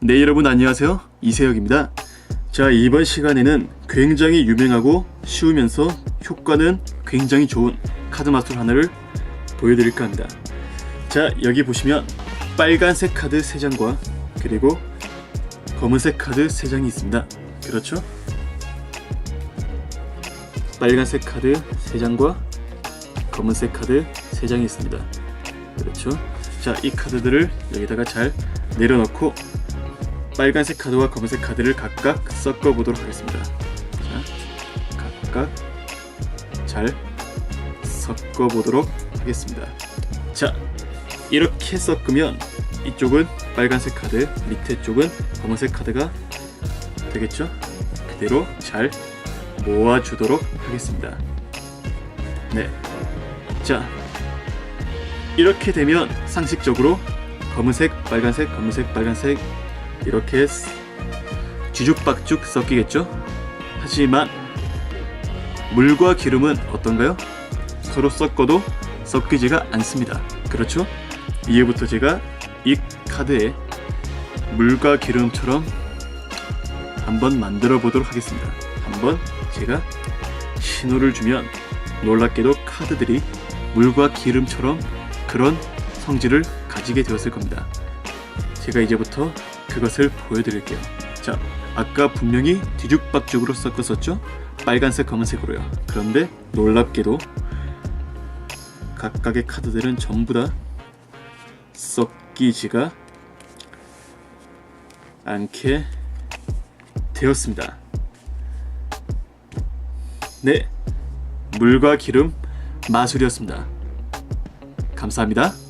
네 여러분 안녕하세요. 이세혁입니다. 자 이번 시간에는 굉장히 유명하고 쉬우면서 효과는 굉장히 좋은 카드 마술 하나를 보여드릴까 합니다. 자 여기 보시면 빨간색 카드 3장과 그리고 검은색 카드 3장이 있습니다. 그렇죠? 빨간색 카드 3장과 검은색 카드 3장이 있습니다. 그렇죠? 자 이 카드들을 여기다가 잘 내려놓고 빨간색 카드와 검은색 카드를 각각 섞어 보도록 하겠습니다. 자, 각각 잘 섞어 보도록 하겠습니다. 자, 이렇게 섞으면 이쪽은 빨간색 카드, 밑에 쪽은 검은색 카드가 되겠죠? 그대로 잘 모아주도록 하겠습니다. 네. 자, 이렇게 되면 상식적으로 검은색, 빨간색, 검은색, 빨간색 이렇게 쥐죽박죽 섞이겠죠? 하지만 물과 기름은 어떤가요? 서로 섞어도 섞이지가 않습니다. 그렇죠? 이제부터 제가 이 카드에 물과 기름처럼 한번 만들어 보도록 하겠습니다. 한번 제가 신호를 주면 놀랍게도 카드들이 물과 기름처럼 그런 성질을 가지게 되었을 겁니다. 제가 이제부터 그것을 보여드릴게요. 자, 아까 분명히 뒤죽박죽으로 섞었었죠? 빨간색, 검은색으로요. 그런데 놀랍게도 각각의 카드들은 전부 다 섞이지가 않게 되었습니다. 네, 물과 기름 마술이었습니다. 감사합니다.